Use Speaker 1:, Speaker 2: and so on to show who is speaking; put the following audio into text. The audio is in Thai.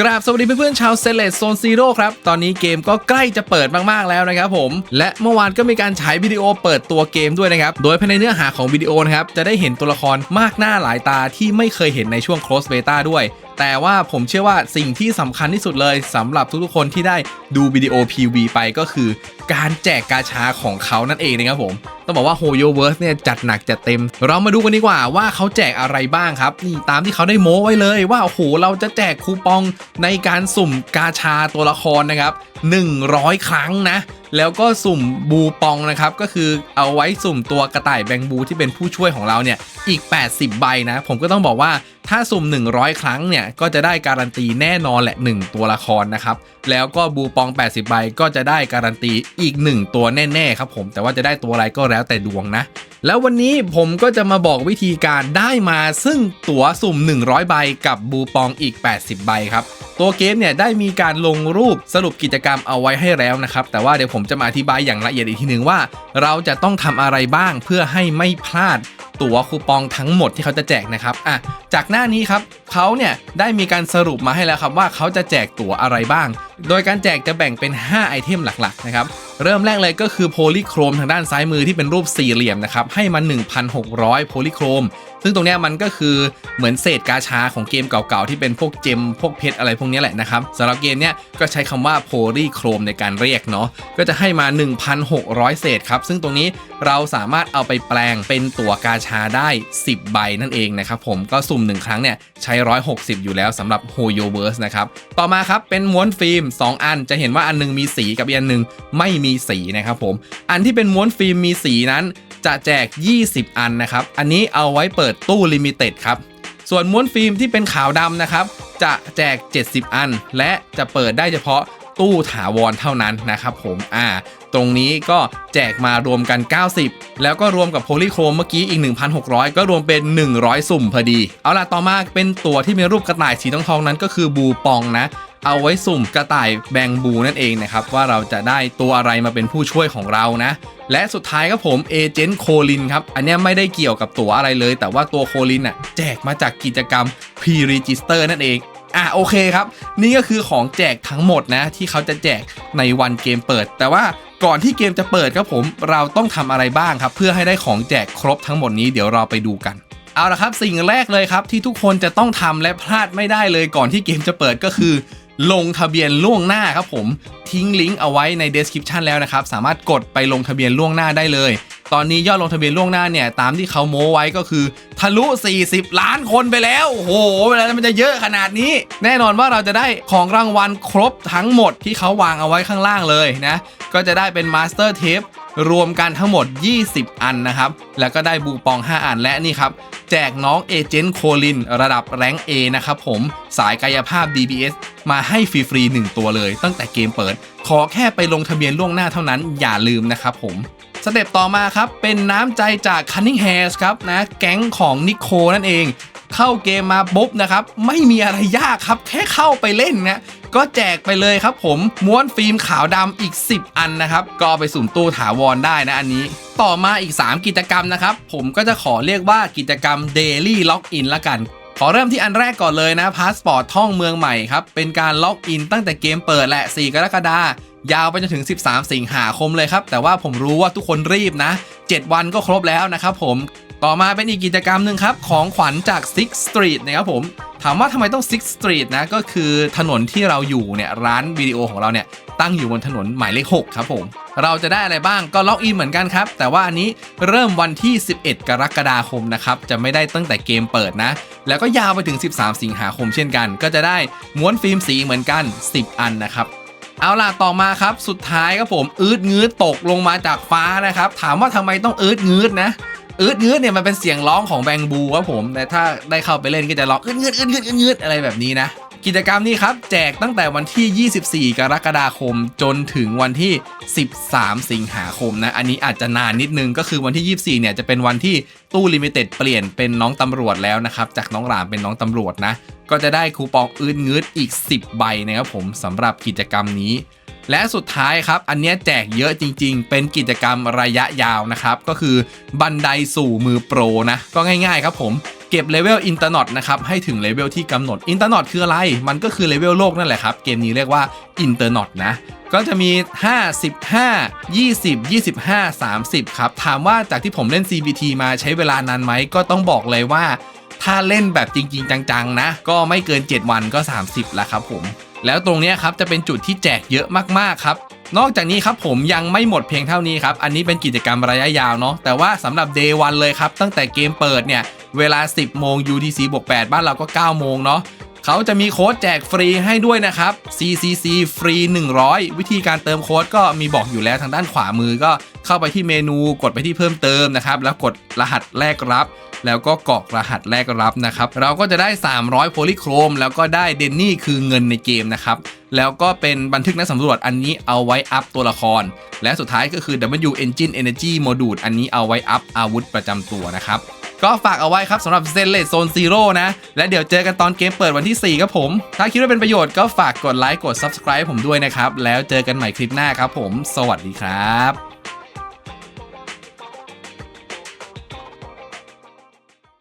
Speaker 1: กราบสวัสดีเพื่อนๆชาวเซเลตโซนซีโร่ครับ ตอนนี้เกมก็ใกล้จะเปิดมากๆแล้วนะครับผม และเมื่อวานก็มีการฉายวิดีโอเปิดตัวเกมด้วยนะครับ โดยภายในเนื้อหาของวิดีโอนะครับ จะได้เห็นตัวละครมากหน้าหลายตาที่ไม่เคยเห็นในช่วง close beta ด้วย แต่ว่าผมเชื่อว่าสิ่งที่สำคัญที่สุดเลยสำหรับทุกๆคนที่ได้ดูวิดีโอ PV ไปก็คือการแจกกาชาของเขานั่นเองนะครับผม ต้องบอกว่า h o y o v e r s e เนี่ยจัดหนักจัดเต็ม เรามาดูกันดีกว่าว่าเขาแจกอะไรบ้างครับ นี่ตามที่เขาได้โม้ไว้เลยว่าโอ้โหเราจะแจกคูปองในการสุ่มกาชาตัวละครนะครับ100 ครั้งนะ แล้วก็สุ่มบูปองนะครับ ก็คือเอาไว้สุ่มตัวกระต่ายแบงบูที่เป็นผู้ช่วยของเราเนี่ย อีก 80 ใบนะ ผมก็ต้องบอกว่าถ้าสุ่ม 100 ครั้งเนี่ย ก็จะได้การันตีแน่นอนแหละ 1 ตัวละครนะครับ แล้วก็บูปอง 80 ใบก็จะได้การันตีอีก 1 ตัวแน่ ๆ ครับผม แต่ว่าจะได้ตัวอะไรก็แล้วแต่ดวงนะ แล้ววันนี้ผมก็จะมาบอกวิธีการได้มาซึ่งตั๋วสุ่ม 100 ใบกับบูปองอีก 80 ใบครับ ตัวเกมเนี่ยได้มีการลงรูปสรุปกิจกรรมเอาไว้ให้แล้วนะครับ แต่ว่าเดี๋ยวผมจะมาอธิบายอย่างละเอียดอีกทีนึงว่า เราจะต้องทำอะไรบ้างเพื่อให้ไม่พลาดตั๋วคูปองทั้งหมดที่เขาจะแจกนะครับอะจากหน้านี้ครับเขาเนี่ยได้มีการสรุปมาให้แล้วครับว่าเขาจะแจกตั๋วอะไรบ้าง โดยการแจกจะแบ่งเป็น 5 ไอเทมหลักๆนะครับ เริ่มแรกเลยก็คือโพลีโครมทางด้านซ้ายมือที่เป็นรูปสี่เหลี่ยมนะครับให้มา1,600 โพลีโครมซึ่งตรงเนี้ยมันก็คือเหมือนเศษกาชาของเกมเก่าๆที่เป็นพวกเจมพวกเพชรอะไรพวกนี้แหละนะครับสำหรับเกมเนี้ยก็ใช้คำว่าโพลีโครมในการเรียกเนาะก็จะให้มา 1,600 เศษครับ ซึ่งตรงนี้เราสามารถเอาไปแปลงเป็นตั๋วกาชาได้ 10 ใบนั่นเองนะครับผมก็สุ่ม 1 ครั้งเนี่ยใช้ 160 อยู่แล้วสำหรับ h o y o v e r s e นะครับต่อมาครับเป็นม้วนฟิล์ม 2 อันจะเห็นว่าอันหนึงมีสีกับอีกอันหนึงไม่มีสีนะครับผมอันที่เป็นม้วนฟิล์มมีสีนั้น จะแจก 20 อันนะครับ อันนี้เอาไว้เปิดตู้ลิมิเต็ดครับ ส่วนม้วนฟิล์มที่เป็นขาวดำนะครับ จะแจก 70 อัน และจะเปิดได้เฉพาะตู้ถาวรเท่านั้นนะครับผมอ่า ตรงนี้ก็แจกมารวมกัน 90 แล้วก็รวมกับโพลีโครมเมื่อกี้อีก 1,600 ก็รวมเป็น 100 สุ่มพอดี เอาล่ะต่อมาเป็นตัวที่มีรูปกระต่ายสีทองทองๆนั้นก็คือบูปองนะ เอาไว้สุ่มกระต่ายแบงบูนั่นเองนะครับ ว่าเราจะได้ตัวอะไรมาเป็นผู้ช่วยของเรานะ และสุดท้ายครับผมเอเจนต์โคลินครับ อันนี้ไม่ได้เกี่ยวกับตัวอะไรเลย แต่ว่าตัวโคลินอะแจกมาจากกิจกรรม Pre-Register นั่นเองอะโอเคครับ นี่ก็คือของแจกทั้งหมดนะ ที่เขาจะแจกในวันเกมเปิด แต่ว่าก่อนที่เกมจะเปิดครับผมเราต้องทำอะไรบ้างครับ เพื่อให้ได้ของแจกครบทั้งหมดนี้เดี๋ยวเราไปดูกันเอาละครับ สิ่งแรกเลยครับที่ทุกคนจะต้องทำและพลาดไม่ได้เลยก่อนที่เกมจะเปิดก็คือ ลงทะเบียนล่วงหน้าครับผมทิ้งลิงก์เอาไว้ใน description แล้วนะครับ สามารถกดไปลงทะเบียนล่วงหน้าได้เลย ตอนนี้ยอดลงทะเบียนล่วงหน้าเนี่ย ตามที่เขาโม้ไว้ก็คือ ทะลุ 40 ล้านคนไปแล้ว โอ้โหเวลามันจะเยอะขนาดนี้ แน่นอนว่าเราจะได้ของรางวัลครบทั้งหมดที่เขาวางเอาไว้ข้างล่างเลยนะ ก็จะได้เป็น Master Tape รวมกันทั้งหมด 20 อันนะครับ แล้วก็ได้บูปอง 5 อันและนี่ครับ แจกน้องเอเจนต์โคลิน ระดับแรง A นะครับผมสายกายภาพ DBS มาให้ฟรีๆ1ตัวเลย ตั้งแต่เกมเปิด ขอแค่ไปลงทะเบียนล่วงหน้าเท่านั้นอย่าลืมนะครับผม สเต็ปต่อมาครับ เป็นน้ำใจจาก Cunning Hairs ครับนะแก๊งของนิโคนั่นเอง เข้าเกมมาปุ๊บนะครับ ไม่มีอะไรยากครับ แค่เข้าไปเล่นนะก็แจกไปเลยครับผม ม้วนฟิล์มขาวดำอีก 10 อันนะครับ ก็ไปสุ่มตู้ถาวรได้นะอันนี้ ต่อมาอีก 3 กิจกรรมนะครับ ผมก็จะขอเรียกว่ากิจกรรม Daily Login ละกันขอเริ่มที่อันแรกก่อนเลยนะพาสปอร์ตท่องเมืองใหม่ครับ เป็นการล็อกอินตั้งแต่เกมเปิดแหละ 4 กรกฎาคม ยาวไปจนถึง 13 สิงหาคมเลยครับ แต่ว่าผมรู้ว่าทุกคนรีบนะ 7 วันก็ครบแล้วนะครับผมต่อมาเป็นอีกกิจกรรมหนึ่งครับ ของขวัญจาก Six Street นะครับผมถามว่าทำไมต้อง Six Street นะ ก็คือถนนที่เราอยู่เนี่ย ร้านวิดีโอของเราเนี่ย ตั้งอยู่บนถนนหมายเลข 6 ครับผม เราจะได้อะไรบ้างก็ล็อกอินเหมือนกันครับ แต่ว่าอันนี้เริ่มวันที่ 11 กรกฎาคมนะครับ จะไม่ได้ตั้งแต่เกมเปิดนะ แล้วก็ยาวไปถึง 13 สิงหาคมเช่นกัน ก็จะได้ม้วนฟิล์มสีเหมือนกัน 10 อันนะครับ เอาล่ะต่อมาครับสุดท้ายครับผมอืดงืดตกลงมาจากฟ้านะครับ ถามว่าทำไมต้องอืดงืดนะอืดงืดเนี่ยมันเป็นเสียงร้องของแบงบูครับผมแต่ถ้าได้เข้าไปเล่นก็จะร้องอืดงืดอืดงืดอืดงืดอะไรแบบนี้นะ กิจกรรมนี้ครับ แจกตั้งแต่วันที่ 24 กรกฎาคมจนถึงวันที่ 13 สิงหาคมนะ อันนี้อาจจะนานนิดนึงก็คือวันที่ 24 เนี่ยจะเป็นวันที่ตู้ลิมิเต็ดเปลี่ยนเป็นน้องตำรวจแล้วนะครับ จากน้องหลามเป็นน้องตำรวจนะ ก็จะได้คูปองอืดงืดอีก 10 ใบนะครับผมสำหรับกิจกรรมนี้ และสุดท้ายครับ อันนี้แจกเยอะจริง ๆ เป็นกิจกรรมระยะยาวนะครับ ก็คือบันไดสู่มือโปรนะ ก็ง่าย ๆ ครับผมเก็บเลเวลอินเตอร์นอตนะครับให้ถึงเลเวลที่กำหนดอินเตอร์นอตคืออะไร มันก็คือเลเวลโลกนั่นแหละครับ เกมนี้เรียกว่าอินเตอร์นอตนะ ก็จะมี5 15 20 25 30 ครับ ถามว่าจากที่ผมเล่น CBT มาใช้เวลานานไหมก็ต้องบอกเลยว่า ถ้าเล่นแบบจริง ๆ จัง ๆ นะ ก็ไม่เกิน 7 วันก็ 30 แล้วครับผมแล้วตรงนี้ครับจะเป็นจุดที่แจกเยอะมาก ๆ ครับ นอกจากนี้ครับผมยังไม่หมดเพียงเท่านี้ครับ อันนี้เป็นกิจกรรมระยะยาวเนาะแต่ว่าสำหรับ Day 1เลยครับ ตั้งแต่เกมเปิดเนี่ย เวลา 10 โมง UTC บวก8บ้านเราก็ 9 โมงเนาะเขาจะมีโค้ดแจกฟรีให้ด้วยนะครับ CCC ฟรี 100 วิธีการเติมโค้ดก็มีบอกอยู่แล้วทางด้านขวามือก็เข้าไปที่เมนูกดไปที่เพิ่มเติมนะครับ แล้วกดรหัสแรกรับ แล้วก็กรอกรหัสแรกรับนะครับ เราก็จะได้ 300 โพลีโครม แล้วก็ได้เดนนี่คือเงินในเกมนะครับ แล้วก็เป็นบันทึกนักสำรวจอันนี้เอาไว้อัพตัวละคร และสุดท้ายก็คือ W Engine Energy Module อันนี้เอาไว้อัพอาวุธประจำตัวนะครับ ก็ฝากเอาไว้ครับสำหรับเซนเลตโซนซีโร่นะ และเดี๋ยวเจอกันตอนเกมเปิดวันที่ 4 ครับผม ถ้าคิดว่าเป็นประโยชน์ก็ฝากกดไลค์กด Subscribe ผมด้วยนะครับ แล้วเจอกันใหม่คลิปหน้าครับผม สวัสดีครับ